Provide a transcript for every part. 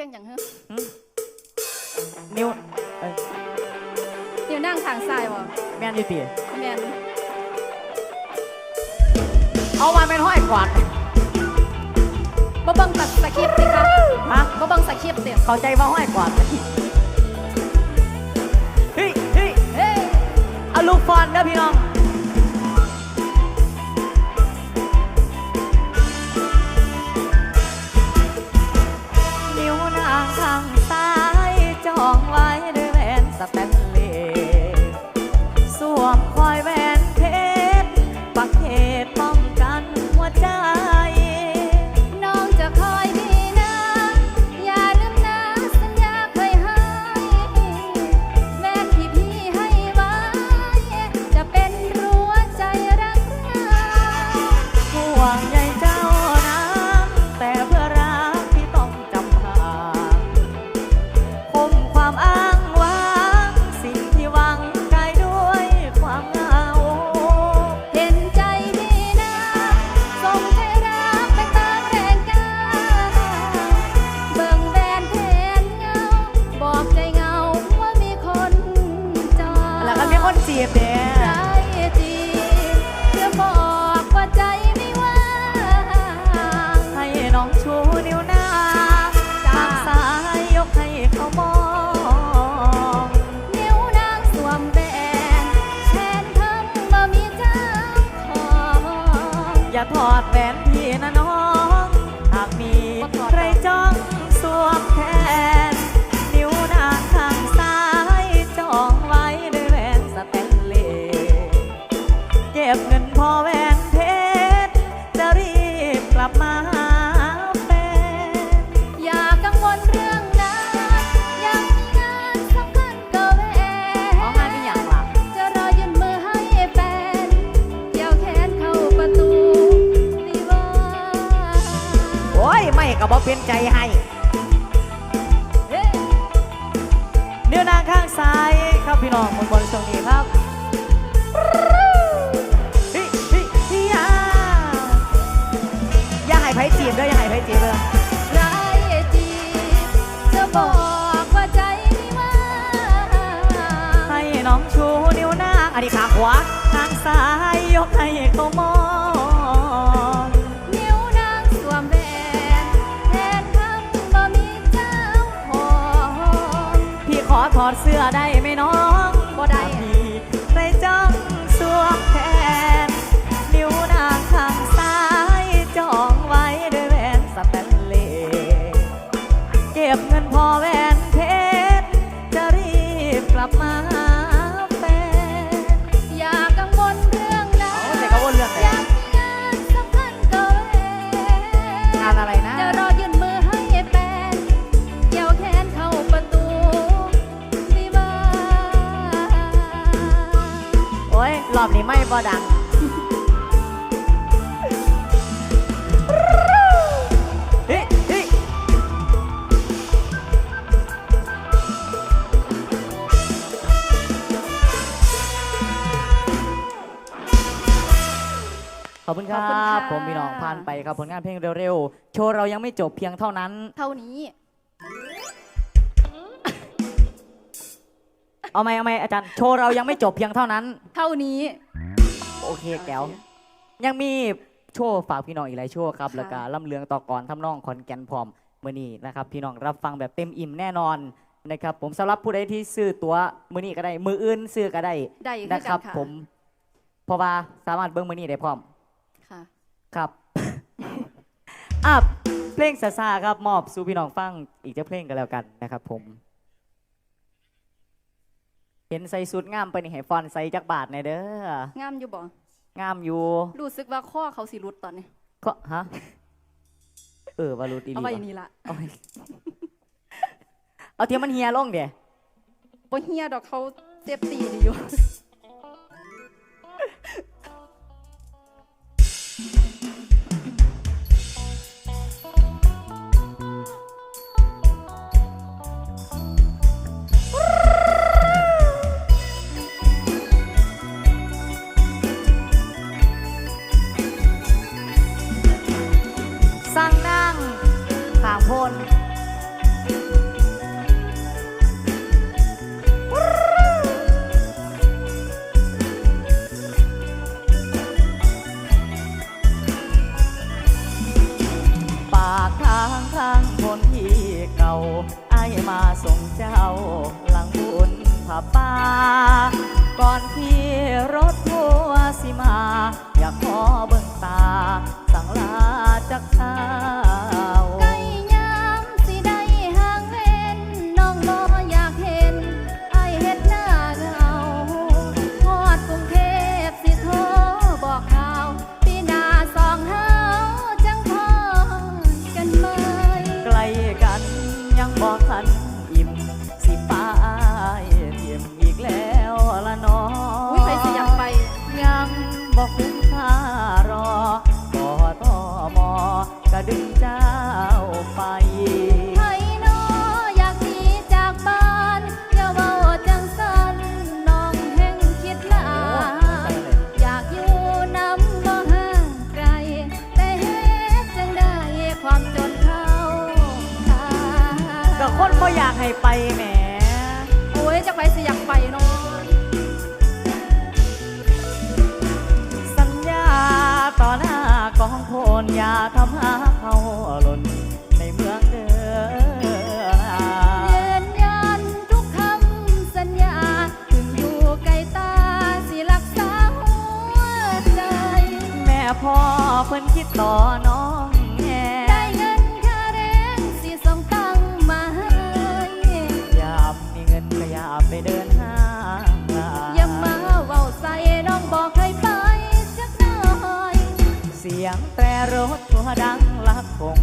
ลงอย่างเฮ้อนิ้วเอ้ยเดี๋ยวนั่งทางซ้ายวะแม่นอยู่ตีแมนเอามาเป็นห้อยกวาดบ่เบังตัดสคริปต์สิคะฮะบ่เบังสคริปต์เต็มเข้าใจว่าห้อยกวาดเฮ้ยเฮ้ยเฮ้ยเอาลูกฟอนเด้อพี่น้อง อย่าถอดแหวนพี่นะน้อง หากมีใครจ้องสวม ไม่ก็บอกเป็นใจให้เนิ้วนางข้างซ้ายครับพี่น้องบนบนตรงนี้ครับฮิฮิฮิยาอย่าให้ไผจีบด้ออย่าให้ไผจีบเด้อไรจีบจะบอกว่าใจไม่ว่างให้น้องชูนิ้วนางอันนี้ขางขวาข้างซ้ายยกให้เขามอง อบคุณคขรัอบคุณบค่ะ ผมพี่น้องผ่านไปครับผลงานเพลงเร็วๆ โชว์เรายังไม่จบเพียงเท่านั้น เท่านี้ เอาไหมเอาไหมอาจารย์ โชว์เรายังไม่จบเพียงเท่านั้น เท่านี้ โอเคแก้ว ยังมีโชว์ฝากพี่น้องอีกหลายโชว์ครับ ค่ะ แล้วก็ล่ำเลืองต่อก่อนทำนองขอนแก่นพร้อมมือนี้นะครับ พี่น้องรับฟังแบบเต็มอิ่มแน่นอนนะครับ ผมสำหรับผู้ใดที่ซื้อตั๋วมือนี้ก็ได้ มืออื่นซื้อก็ได้ได้คือนะกัครับนค่ะ ผมเพราะว่าสามารถเบิ้งมือนี้ได้พร้อมค่ะ ครับอะเพลงซาซาครับมอบสู่พี่น้องฟังอีกจะเพลงกันแล้วกันนะครับผม เห็นใส่สุดงามไปนี่ให้ฟอนใส่จักบาทในอยเด้องามอยู่บ่งามอยู่รู้สึกว่าข้อเขาสิรุดตอนนี้ก็ฮะเออวารุตีเอาไว้นี่ละเอาไว้เอาเทียมมันเฮียลงเดี๋ยวบ่เฮียดอกเขาเจ็บตีดีอยู่ คนปากทางทางบนที่เก่าไอมาส่งเจ้าหลังบุญผับป่าก่อนที่รถทัวสิมา อยากขอเบิ่งตา สังลาจากข้า อย่าทำหาเขาหล่นในเมืองเด้อ ยืนยันทุกคำสัญญา ถึงอยู่ไกลตาสิรักษาหัวใจ แม่พ่อเพิ่นคิดต่อน้องแง่ สียงแตรรถทัวดังลักคง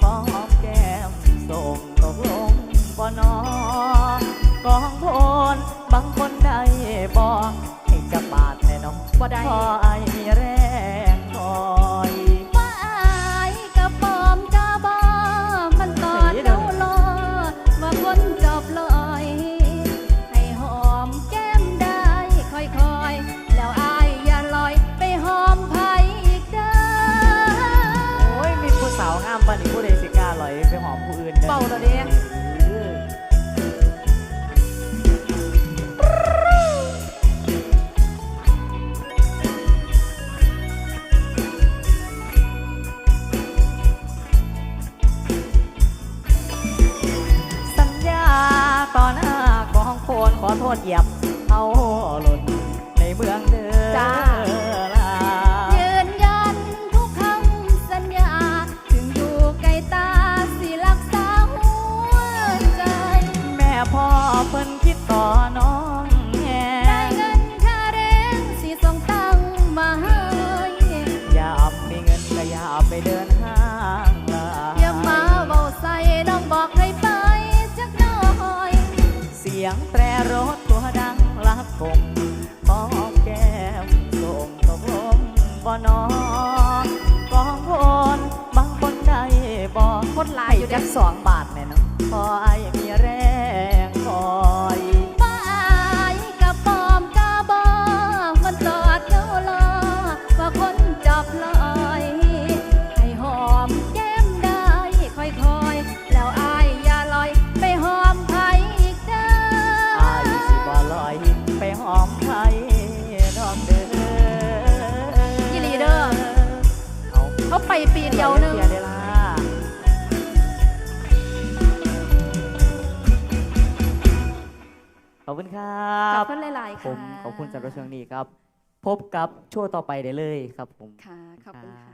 ขอหอมแก้มส่งตกลงบ่นอกองโพนบางคนได้บอกให้จะบาดแน่น้องบ่ได้พอไอมีแรง ใดสิกล้าลอยไปหอมผู้อื่นด้อเป่าแล้วเด้เออสัญญาต่อหน้ากองโคนขอโทษเหยียบเอาหล่นในเมืองเด้อจ้า พิ่นคิดต่อน้องแง่ได้เงินค่าแรงสิส่งตังมาให้อย่ามีเงินก็อย่าไปเดินห้างลาอย่ามาเบาใส่น้องบอกให้ไปจักหน่อย เสียงแตรรถตัวดังลับคงขอแก้มส่งตกลงบ่นอกองคนบางคนได้บอกคนหลายอยู่จัเด้กสองบาทแน่เนาะพอไอ ไปปีเดียวหนึงเสียเวลาขอบคุณครัขอบบคุณหลายๆผค่ะมขอบคุณสำหรับช่วงนี้ครับ พบกับโชว์ต่อไปได้เลยครับผม ค่ะ ขอบคุณค่ะ